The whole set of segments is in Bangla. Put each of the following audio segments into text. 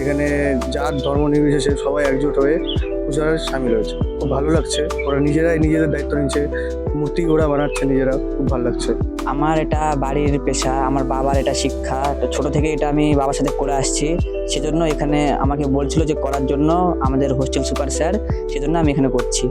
এখানে যার ধর্ম নির্বিশেষে সবাই একজোট হয়ে পূজার সামিল হয়েছে। খুব ভালো লাগছে। ওরা নিজেরাই নিজেদের দায়িত্ব নিচ্ছে। মূর্তি ওরা বানাচ্ছে নিজেরা। খুব ভালো লাগছে। আমার এটা বাড়ির পেশা, আমার বাবার এটা শিক্ষা। তো ছোট থেকে এটা আমি বাবার সাথে করে আসছি। সেজন্য এখানে আমাকে বলছিল যে করার জন্য আমাদের হোস্টেল সুপার স্যার সেজন্য আমি এখানে করছি।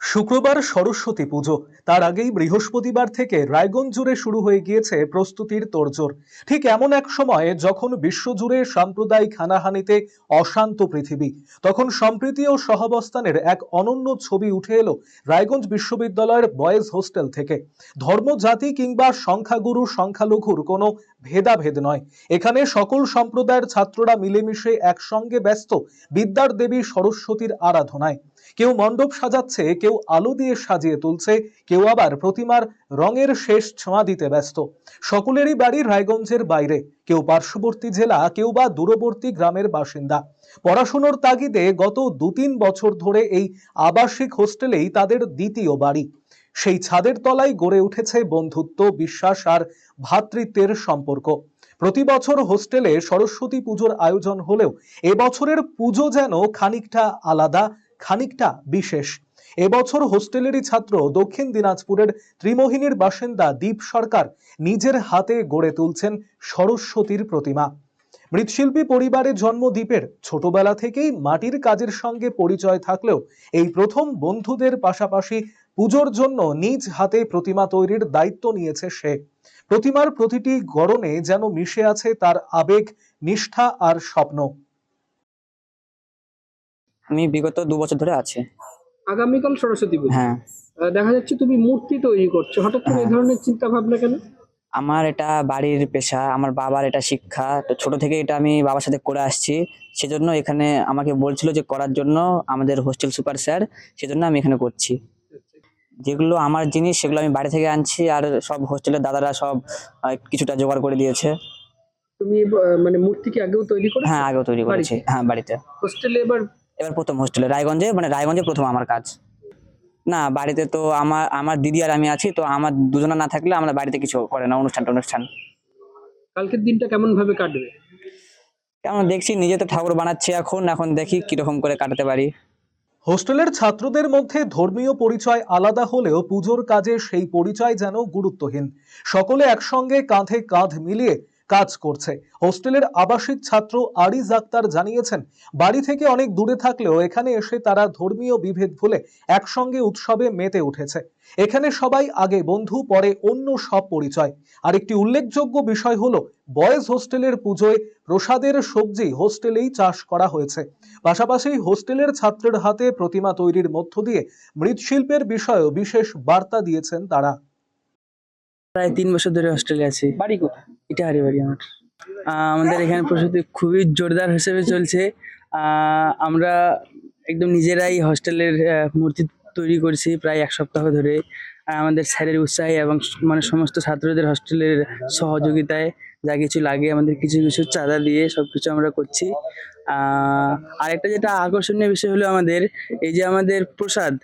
শুক্রবার সরস্বতী পুজো। তার আগেই বৃহস্পতিবার থেকে রায়গঞ্জ জুড়ে শুরু হয়ে গিয়েছে প্রস্তুতির তোড়জোড়। ঠিক এমন এক সময়ে যখন বিশ্বজুড়ে সাম্প্রদায়িক হানাহানিতে অশান্ত পৃথিবী, তখন সম্প্রীতি ও সহাবস্থানের এক অনন্য ছবি উঠে এলো রায়গঞ্জ বিশ্ববিদ্যালয়ের বয়েজ হোস্টেল থেকে। ধর্ম, জাতি কিংবা সংখ্যাগুরু, সংখ্যালঘুর কোনো ভেদাভেদ নয়। এখানে সকল সম্প্রদায়ের ছাত্ররা মিলেমিশে একসঙ্গে ব্যস্ত বিদ্যার দেবী সরস্বতীর আরাধনায়। কেউ মণ্ডপ সাজাচ্ছে, কেউ আলো দিয়ে সাজিয়ে তুলছে, কেউ আবার প্রতিমার রঙের শেষ ছোঁয়া দিতে ব্যস্ত। সকলেরই বাড়ি রায়গঞ্জের বাইরে, কেউ পার্শ্ববর্তী জেলা, কেউ বা দূরবর্তী গ্রামের বাসিন্দা। পড়াশুনোর তাগিদে গত দু তিন বছর ধরে এই আবাসিক হোস্টেলেই তাদের দ্বিতীয় বাড়ি। সেই ছাদের তলায় গড়ে উঠেছে বন্ধুত্ব, বিশ্বাস আর ভ্রাতৃত্বের সম্পর্ক। প্রতি বছর হোস্টেলে সরস্বতী পুজোর আয়োজন হলেও এবছরের পুজো যেন খানিকটা আলাদা, খানিকটা বিশেষ। এবছর হোস্টেলেরই ছাত্র দক্ষিণ দিনাজপুরের ত্রিমোহিনীর বাসিন্দা দীপ সরকার নিজের হাতে গড়ে তুলছেন সরস্বতীর প্রতিমা। মৃৎশিল্পী পরিবারে জন্ম দ্বীপের ছোটবেলা থেকেই মাটির কাজের সঙ্গে পরিচয় থাকলেও এই প্রথম বন্ধুদের পাশাপাশি পুজোর জন্য নিজ হাতে প্রতিমা তৈরির দায়িত্ব নিয়েছে সে। প্রতিমার প্রতিটি গড়নে যেন মিশে আছে তার আবেগ, নিষ্ঠা আর স্বপ্ন। আমি বিগত দু বছর ধরে আছি। আগামীকাল সরস্বতী পুজো। হ্যাঁ। দেখা যাচ্ছে তুমি মূর্তি তৈরি করছ। হঠাৎ করে এই হ্যাঁ। ধরনের চিন্তা ভাবনা কেন? আমার এটা বাড়ির পেশা আমার বাবার এটা শিক্ষা। তো ছোট থেকে এটা আমি বাবার সাথে করে আসছি। সেজন্য এখানে আমাকে বলছিল যে করার জন্য আমাদের হোস্টেল সুপার স্যার সেজন্য আমি এখানে করছি। যেগুলো আমার জিনিস সেগুলো আমি বাড়ি থেকে আনছি আর সব হোস্টেলের দাদারা সব কিছুটা জোগাড় করে দিয়েছে। তুমি মানে মূর্তি কি আগেও তৈরি করে হ্যাঁ আগেও তৈরি করেছি। হ্যাঁ বাড়িতে। হোস্টেলে এবার এবার প্রথম হোস্টেলে রায়গঞ্জে মানে রায়গঞ্জে প্রথম আমার কাজ। না বাড়িতে তো আমার আমার দিদি আর আমি আছি তো আমার দুজনা না থাকলে আমরা বাড়িতে কিছু করে না অনুষ্ঠান অনুষ্ঠান কালকের দিনটা কেমন ভাবে কাটবে? কেমন দেখছি নিজে তো ঠাকুর বানাচ্ছি এখন এখন দেখি কীরকম করে কাটাতে পারি। হোস্টেলের ছাত্রদের মধ্যে ধর্মীয় পরিচয় আলাদা হলেও পুজোর কাজে সেই পরিচয় যেন গুরুত্বহীন। সকলে একসঙ্গে কাঁধে কাঁধ মিলিয়ে কাজ করছে। হোস্টেলের আবাসিক ছাত্র আরিজ আক্তার জানিয়েছেন, বাড়ি থেকে অনেক দূরে থাকলেও এখানে এসে তারা ধর্মীয় বিভেদ ভুলে একসঙ্গে উৎসবে মেতে উঠেছে। এখানে সবাই আগে বন্ধু, পরে অন্য সব পরিচয়। আর একটি উল্লেখযোগ্য বিষয় হলো, বয়েজ হোস্টেলের পুজোয় প্রসাদের সবজি হোস্টেলেই চাষ করা হয়েছে। পাশাপাশি হোস্টেলের ছাত্রের হাতে প্রতিমা তৈরির মধ্য দিয়ে মৃৎশিল্পের বিষয়েও বিশেষ বার্তা দিয়েছেন তারা। প্রায় তিন বছর ধরে হোস্টেলে আছি। বাড়ি কোথায়? ইটাহারি বাড়ি আমার। আমাদের এখানে প্রস্তুতি খুবই জোরদার হিসেবে চলছে। আমরা একদম নিজেরাই হোস্টেলের মূর্তি তৈরি করছি প্রায় এক সপ্তাহ ধরে। আর আমাদের স্যারের উৎসাহে এবং মানে সমস্ত ছাত্রদের হোস্টেলের সহযোগিতায় যা কিছু লাগে আমাদের কিছু কিছু চাঁদা দিয়ে সব কিছু আমরা করছি। আরেকটা যেটা আকর্ষণীয় বিষয় হলো আমাদের এই যে আমাদের প্রসাদ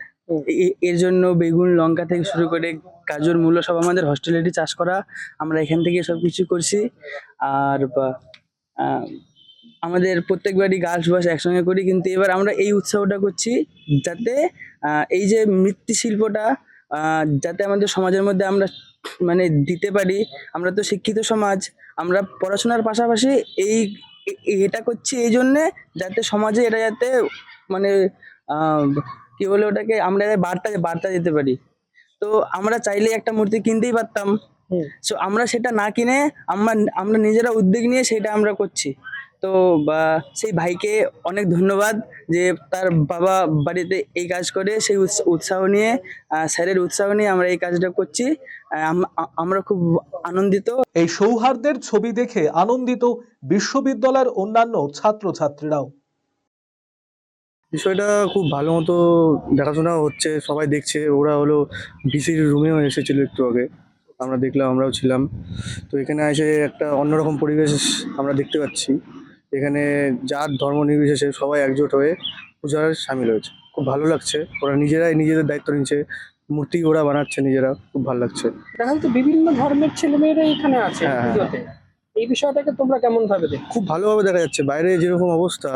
এর জন্য বেগুন, লঙ্কা থেকে শুরু করে গাজর মূল্য সব আমাদের হস্টেলেরই চাষ করা আমরা এখান থেকে সব কিছু করছি। আর আমাদের প্রত্যেকবারই গার্লস বয়স একসঙ্গে করি, কিন্তু এবার আমরা এই উৎসাহটা করছি যাতে এই যে মৃৎশিল্পটা যাতে আমাদের সমাজের মধ্যে আমরা মানে দিতে পারি। আমরা তো শিক্ষিত সমাজ, আমরা পড়াশোনার পাশাপাশি এই এটা করছি এই জন্যে যাতে সমাজে এটা যাতে মানে কি বলে ওটাকে আমরা বার্তা বার্তা দিতে পারি। তো আমরা চাইলে একটা মূর্তি কিনতেই পারতাম। সো আমরা সেটা না কিনে আমরা আমরা নিজেরা উদ্যোগ নিয়ে সেটা আমরা করছি। তো বা সেই ভাইকে অনেক ধন্যবাদ যে তার বাবা বাড়িতে এই কাজ করে সেই উৎস- উৎসাহ নিয়ে আহ, স্যারের উৎসাহ নিয়ে আমরা এই কাজটা করছি। আহ, আমরা খুব আনন্দিত। এই সৌহার্দ্যের ছবি দেখে আনন্দিত বিশ্ববিদ্যালয়ের অন্যান্য ছাত্রছাত্রীরাও। বিষয়টা খুব ভালো মতো দেখাশোনা হচ্ছে সবাই দেখছে। ওরা হলো ভিসির রুমেও এসেছিল একটু আগে। আমরা দেখলাম আমরাও ছিলাম। তো এখানে এসে একটা অন্যরকম পরিবেশ আমরা দেখতে পাচ্ছি। এখানে যার ধর্ম নির্বিশেষে সবাই একজোট হয়ে পূজার সামিল হয়েছে। খুব ভালো লাগছে। ওরা নিজেরাই নিজেদের দায়িত্ব নিচ্ছে। মূর্তি ওরা বানাচ্ছে নিজেরা। খুব ভালো লাগছে। দেখা যাচ্ছে বিভিন্ন ধর্মের ছেলেমেয়েরা এখানে আছে হ্যাঁ, হ্যাঁ। পুজোতে। এই বিষয়টাকে তোমরা কেমন ভাবে দেখো খুব ভালোভাবে দেখা যাচ্ছে। বাইরে যেরকম অবস্থা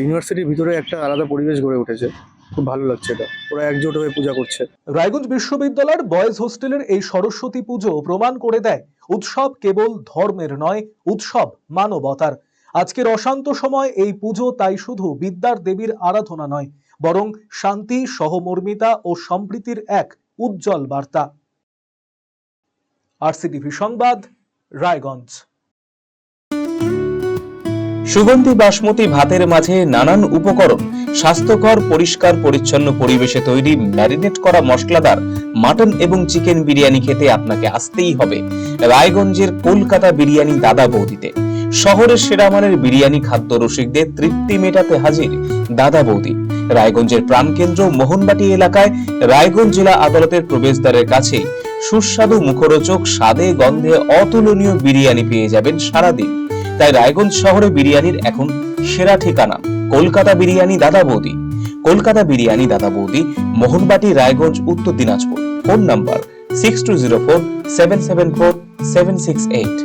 ইউনিভার্সিটির ভিতরে একটা আলাদা পরিবেশ গড়ে উঠেছে। খুব ভালো লাগছে এটা। ওরা একজোট হয়ে পূজা করছে। রায়গঞ্জ বিশ্ববিদ্যালয়ের বয়েজ হোস্টেলের এই সরস্বতী পুজো প্রমাণ করে দেয়, উৎসব কেবল ধর্মের নয়, উৎসব মানবতার। আজকের অশান্ত সময় এই পুজো তাই শুধু বিদ্যার দেবীর আরাধনা নয়, বরং শান্তি, সহমর্মিতা ও সম্প্রীতির এক উজ্জ্বল বার্তা। আরসিটিভি সংবাদ, রায়গঞ্জ। সুগন্ধি বাসমতি ভাতের মাঝে নানান উপকরণ, স্বাস্থ্যকর, পরিষ্কার, পরিচ্ছন্ন পরিবেশে তৈরি, ম্যারিনেট করা মশলাদার মাটন এবং চিকেন বিরিয়ানি খেতে আপনাকে আসতেই হবে। রায়গঞ্জের কলকাতা বিরিয়ানি দাদা বৌদিতে। শহরের সেরা মানের বিরিয়ানি খাদ্য রসিকদের তৃপ্তি মেটাতে হাজির দাদা বৌদি। রায়গঞ্জের প্রাণকেন্দ্র মোহনবাটি এলাকায় রায়গঞ্জ জেলা আদালতের প্রবেশদ্বারের কাছে সুস্বাদু মুখরোচক, স্বাদে গন্ধে অতুলনীয় বিরিয়ানি পেয়ে যাবেন সারাদিন। তাই রায়গঞ্জ শহরে বিরিয়ানির এখন সেরা ঠিকানা, কলকাতা বিরিয়ানি দাদা বৌদি। কলকাতা বিরিয়ানি দাদা বৌদি, Mohanbati, Raiganj, Uttar Dinajpur. Phone number six two zero four seven seven four seven six eight